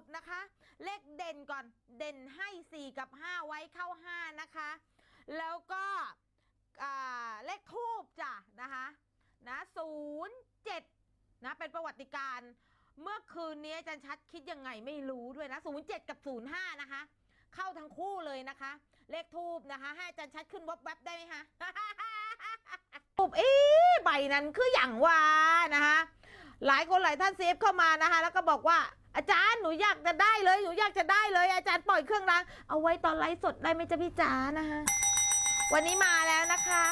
ตรนะคะ เลขเด่นก่อนเด่นให้ 4 กับ 5 ไว้เข้า 5 นะคะ แล้วก็เลขทูบจ้ะนะคะนะ07นะเป็นประวัติการเมื่อคืนนี้อาจารย์ชัดคิดยังไงไม่รู้ด้วยนะ07กับ05นะคะ เข้าทั้งคู่เลยนะคะ เลขทูบนะคะให้อาจารย์ชัดขึ้นวับแวบได้ไหมคะทูบอ๊ะใบนั้นคืออย่างว่านะคะหลายคนหลายท่านเซฟเข้ามานะคะ แล้วก็บอกว่า อาจารย์หนูอยากจะได้เลยหนูอยากจะได้เลย อาจารย์ปล่อยเครื่องรางเอาไว้ตอนไลฟ์สดได้ไหมจ๊ะพี่จ๋านะคะวันนี้มาแล้วนะคะ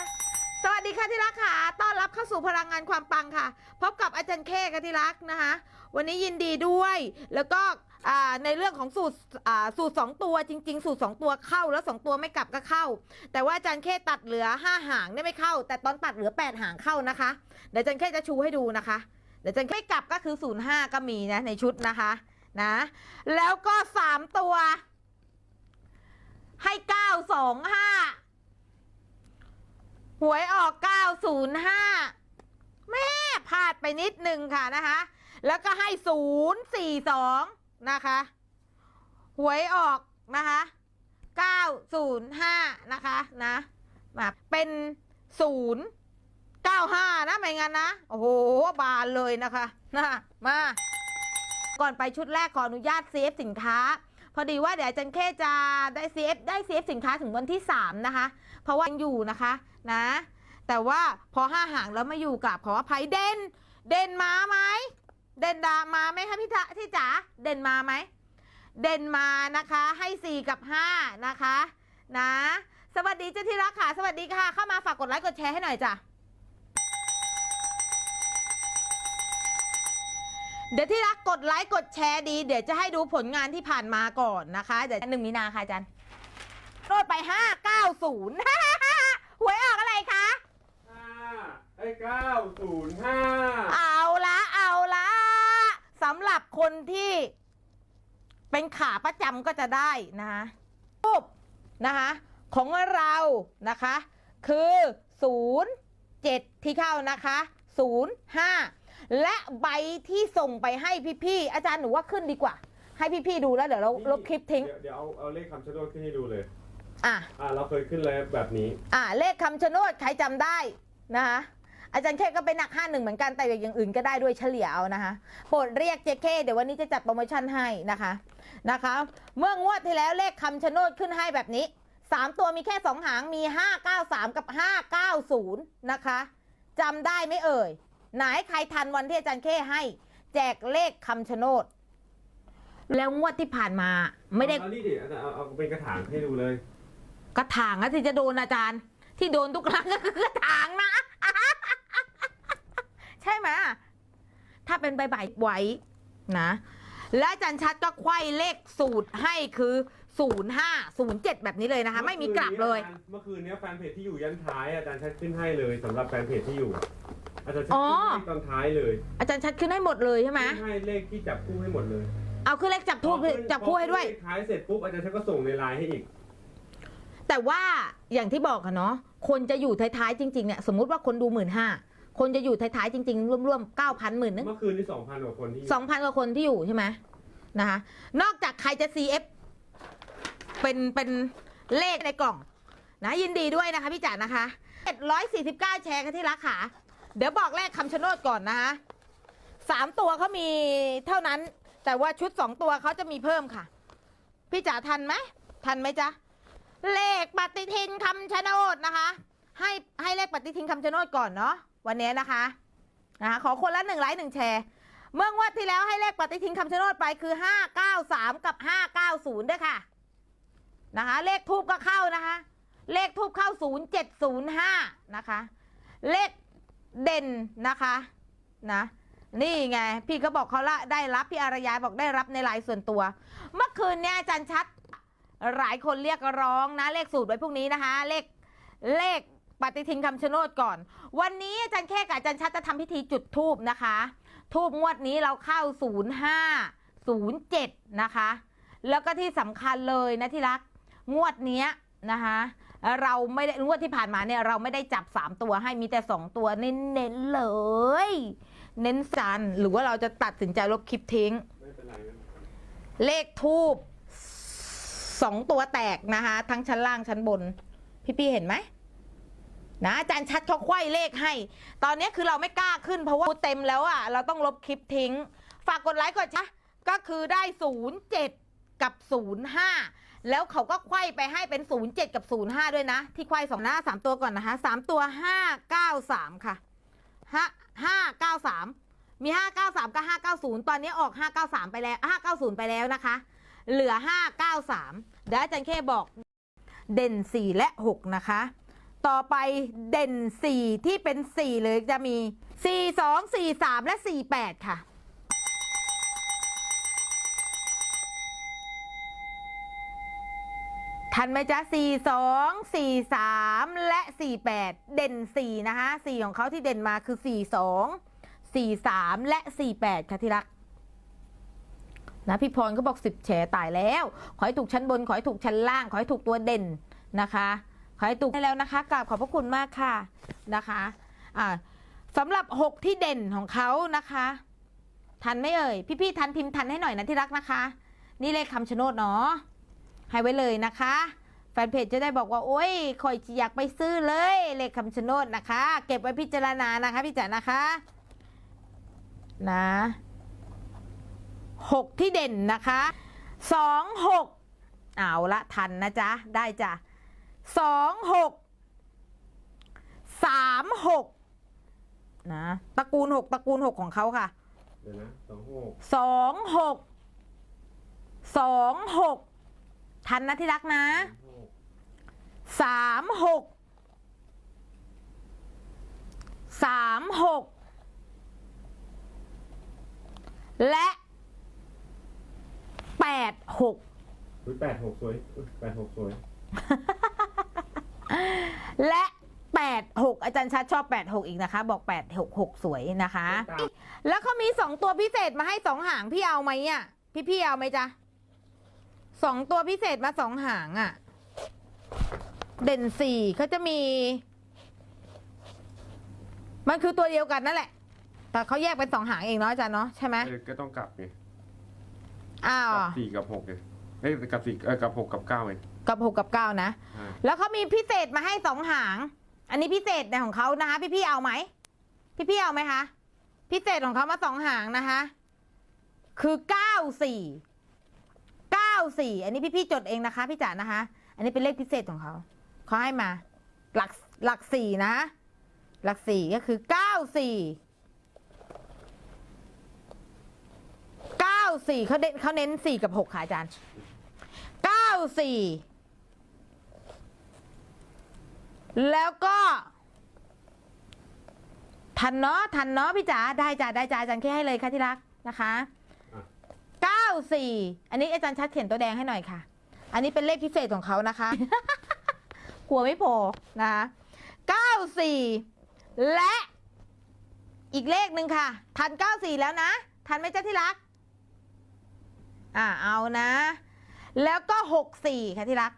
สวัสดีค่ะที่รักค่ะ ต้อนรับเข้าสู่พลังงานความปังค่ะ พบกับอาจารย์เคค่ะที่รักนะคะ วันนี้ยินดีด้วย แล้วก็ในเรื่องของสูตรสูตรสองตัวจริง ๆ สูตรสองตัวเข้าแล้วสองตัวไม่กลับก็เข้า แต่ว่าอาจารย์เคตัดเหลือห้าหางเนี่ยไม่เข้า แต่ตอนตัดเหลือแปดหางเข้านะคะเดี๋ยวอาจารย์เคจะชูให้ดูนะคะ เดี๋ยวจารย์ไม่กลับก็คือ 05 ก็มีนะในชุดนะคะนะ แล้วก็ 3 ตัว ให้ 925 หวยออก 905 แม่พลาดไปนิดนึงค่ะนะคะ แล้วก็ให้ 042 นะคะ หวยออกนะคะ 905 นะคะนะ เป็น 0 95 นะไม่งั้นนะ โอ้โห บานเลยนะคะนะมา ก่อนไปชุดแรกขออนุญาตเซฟสินค้า พอดีว่าเดี๋ยวจันเคจะได้เซฟได้เซฟสินค้าถึงวันที่ 3 นะคะ เพราะว่ายังอยู่นะคะนะ แต่ว่าพอห้าหางแล้วม่อยู่กับขออภัยเด่น เด่นมาไหม เด่นดามาไหมคะพี่ทะที่จ๋า เด่นมาไหม เด่นมานะคะให้ 4 กับ 5 นะคะ นะ สวัสดีเจ้าที่รักค่ะ สวัสดีค่ะ เข้ามาฝากกดไลค์กดแชร์ให้หน่อยจ้ะ เดี๋ยวที่รักกดไลค์กดแชร์ดี เดี๋ยวจะให้ดูผลงานที่ผ่านมาก่อนนะคะเดี๋ยวหนึ่งมีนาค่ะอาจารย์โดดไป 590 หวยออกอะไรคะ ห้าไอ้เก้าศูนย์ห้าเอาละเอาละสำหรับคนที่ เป็นขาประจำก็จะได้นะคะรูปนะคะของเรานะคะ คือ 07 ที่เข้านะคะ 05 และใบที่ส่งไปให้พี่ๆอาจารย์หนูว่าขึ้นดีกว่า ให้พี่ๆดูแล้วเดี๋ยวเราลบคลิปทิ้ง เดี๋ยวเดี๋ยวเอาเอาเลขคำชะโนดขึ้นให้ดูเลย อะ อ่าเราเคยขึ้นเลยแบบนี้ อะเลขคำชะโนดใครจำได้นะคะอาจารย์เคก็เป็นหนักห้าหนึ่งเหมือนกันแต่อย่างอื่นก็ได้ด้วยเฉลี่ยเอานะคะโปรดเรียกเจเคเดี๋ยววันนี้จะจัดโปรโมชั่นให้นะคะนะคะ เมื่องวดที่แล้วเลขคำชะโนดขึ้นให้แบบนี้สามตัวมีแค่สองหางมี 593 กับ 590 นะคะจำได้ไหมเอ่ย ไหนใครทันวันที่อาจารย์เคให้ แจกเลขคำชะโนด แล้วงวดที่ผ่านมา ไม่ได้เอานี่ดิอาจารย์เอาเอาเป็นกระถางให้ดูเลย กระถางนะที่จะโดนอาจารย์ ที่โดนทุกครั้งก็คือกระถางนะ ใช่ไหมถ้าเป็นใบใบไว้นะ และอาจารย์ชัดก็ไขว้เลขสูตรให้คือ05 07 แบบนี้เลยนะคะ ไม่มีกลับเลย เมื่อคืนเนี้ยแฟนเพจที่อยู่ยันท้ายอาจารย์ชัดขึ้นให้เลยสำหรับแฟนเพจที่อยู่ อาจารย์ชัดอ๋อ ขึ้นให้ตอนท้ายเลยอาจารย์ชัดขึ้นให้หมดเลยใช่ไหมขึ้นให้เลขที่จับคู่ให้หมดเลยเอาขึ้นเลขจับทูบพอขึ้นจับคู่ให้ด้วย พอขึ้นเลขท้ายเสร็จปุ๊บอาจารย์ชัดก็ส่งในไลน์ให้อีก แต่ว่าอย่างที่บอกอะเนาะคนจะอยู่ท้ายๆจริงๆเนี่ยสมมุติว่าคนดูหมื่นห้าคนจะอยู่ท้ายๆจริง ๆร่วมๆ9,000หมื่นนึง เมื่อคืนนี่สองพันกว่าคนที่อยู่สองพันกว่าคนที่อยู่ใช่ไหมนะคะ นอกจากใครจะ CF เป็นเป็นเลขในกล่อง นะยินดีด้วยนะคะพี่จ๋านะคะ749 แชร์กันที่รักค่ะ เดี๋ยวบอกเลขคำชะโนดก่อนนะคะสามตัวเขามีเท่านั้น แต่ว่าชุดสองตัวเขาจะมีเพิ่มค่ะ พี่จ๋าทันไหมทันไหมจ๊ะเลขปฏิทินคำชะโนดนะคะ ให้ให้เลขปฏิทินคำชะโนดก่อนเนาะวันนี้นะคะนะคะขอคนละหนึ่งไลค์หนึ่งแชร์ เมื่องวดที่แล้วให้เลขปฏิทินคำชะโนดไปคือ593กับ590ด้วยค่ะนะคะ เลขทูบก็เข้านะคะ เลขทูบเข้า0705นะคะ เลข เด่นนะคะนะนี่ไง พี่เขาบอกเขาละได้รับพี่อารยาบอกได้รับในไลน์ส่วนตัว เมื่อคืนเนี่ยอาจารย์ชัดหลายคนเรียกร้องนะเลขสูตรไว้พวกนี้นะคะ เลขเลขปฏิทินคำชะโนดก่อน วันนี้อาจารย์แค่กับอาจารย์ชัดจะทำพิธีจุดทูบนะคะ ทูบงวดนี้เราเข้า 05 07 นะคะ แล้วก็ที่สำคัญเลยนะที่รักงวดเนี้ยนะคะ เราไม่ได้งวดที่ผ่านมาเนี่ยเราไม่ได้จับ 3 ตัวให้มีแต่ 2 ตัวเน้นๆเลย เน้นสันหรือว่าเราจะตัดสินใจลบคลิปทิ้ง ไม่เป็นไรเลขทูบสองตัวแตกนะคะ ทั้งชั้นล่างชั้นบน พี่ๆเห็นไหมนะอาจารย์ชัดเขาไขว้เลขให้ ตอนนี้คือเราไม่กล้าขึ้นเพราะว่าเต็มแล้วอะเราต้องลบคลิปทิ้ง ฝากกดไลค์กดแชร์ก็คือได้ 07 กับ 05 แล้วเขาก็ไขว้ไปให้เป็น 07 กับ 05 ด้วยนะ ที่ไขว้สองหน้า 3 ตัวก่อนนะคะ3ตัว 593 ค่ะ5 593 มี 593 กับ 590 ตอนนี้ออก 593 ไปแล้ว 590 ไปแล้วนะคะ เหลือ 593เดี๋ยวอาจารย์เคบอกเด่น 4 และ 6 นะคะ ต่อไปเด่น 4 ที่เป็น 4 เลยจะมี 4 2 4 3 และ 48 ค่ะ ทันไหมจ๊ะ 4 2 4 3 และ 48 เด่น 4 นะคะ 4 ของเขาที่เด่นมาคือ 4 2 4 3 และ 48 ค่ะที่รัก นะพี่พรก็บอก 10แฉตายแล้ว ขอให้ถูกชั้นบน ขอให้ถูกชั้นล่าง ขอให้ถูกตัวเด่นนะคะ ขอให้ถูกได้แล้วนะคะกราบขอบพระคุณมากค่ะนะคะอ่าสำหรับ 6 ที่เด่นของเขานะคะ ทันไหม่เอ่ย พี่ๆทันพิมพ์ทันให้หน่อยนะที่รักนะคะ นี่เลขคำชะโนดเนาะ ให้ไว้เลยนะคะแฟนเพจจะได้บอกว่า โอ้ยคอยอยากไปซื้อเลยเลขคำชะโนดนะคะ เก็บไว้พิจารณานะคะพี่จ๋านะคะ นะหกที่เด่นนะคะสองหกเอาละทันนะจ๊ะ ได้จ้ะสองหกสามหกนะตระกูลหกตระกูลหกของเขาค่ะเดี๋ยวนะสองหกสองหกสองหก ทันนะที่รักนะสองหกสามหกสามหกและแปดหกอุ๊ยแปดหกสวยอุ๊ยแปดหกสวย และแปดหกอาจารย์ชัดชอบแปดหกอีกนะคะ บอกแปดหกหกสวยนะคะตามแล้วเขามีสองตัวพิเศษมาให้สองหางพี่เอาไหมอะพี่พี่เอาไหมจ๊ะ สองตัวพิเศษมาสองหางอะ เด่นสี่เขาจะมี มันคือตัวเดียวกันนั่นแหละ แต่เขาแยกเป็นสองหางเองเนาะอาจารย์เนาะใช่ไหมเออก็ต้องกลับไงอ้าวกับสี่กับหกไงเอ้ยกับสี่เออกับหกกับเก้าไงกับหกกับเก้านะ ใช่แล้วเขามีพิเศษมาให้สองหาง อันนี้พิเศษในของเขานะคะ พี่พี่ๆเอาไหม พี่พี่ๆเอาไหมคะ พิเศษของเขามาสองหางนะคะ คือเก้าสี่เก้า สี่อันนี้พี่พี่จดเองนะคะ พี่จ๋านะคะ อันนี้เป็นเลขพิเศษของเขาเขาให้มา หลักหลักสี่นะ หลักสี่ก็คือเก้าสี่เก้าสี่เขาเน้นเขาเน้นสี่กับหกค่ะอาจารย์เก้าสี่แล้วก็ทันเนาะทันเนาะพี่จ๋าได้จ้าได้จ้าอาจารย์แค่ให้เลยค่ะที่รักนะคะ เก้าสี่อันนี้อาจารย์ชัดเขียนตัวแดงให้หน่อยค่ะ อันนี้เป็นเลขพิเศษของเขานะคะ กลัวไม่พอนะคะเก้าสี่และอีกเลขหนึ่งค่ะ ทันเก้าสี่แล้วนะ ทันไหมเจ้าที่รัก อ่าเอานะ แล้วก็หกสี่ค่ะที่รัก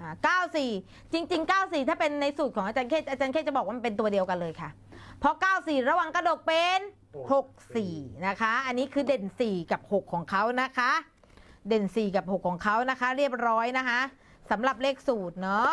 อ่า94 จริง ๆ 94 ถ้าเป็นในสูตรของอาจารย์เคอาจารย์เคจะบอกว่ามันเป็นตัวเดียวกันเลยค่ะ เพราะ 94 ระวังกระดกเป็น 64 นะคะ อันนี้คือเด่น 4 กับ 6 ของเขานะคะ เด่น 4 กับ 6 ของเขานะคะ เรียบร้อยนะคะสำหรับเลขสูตรเนาะ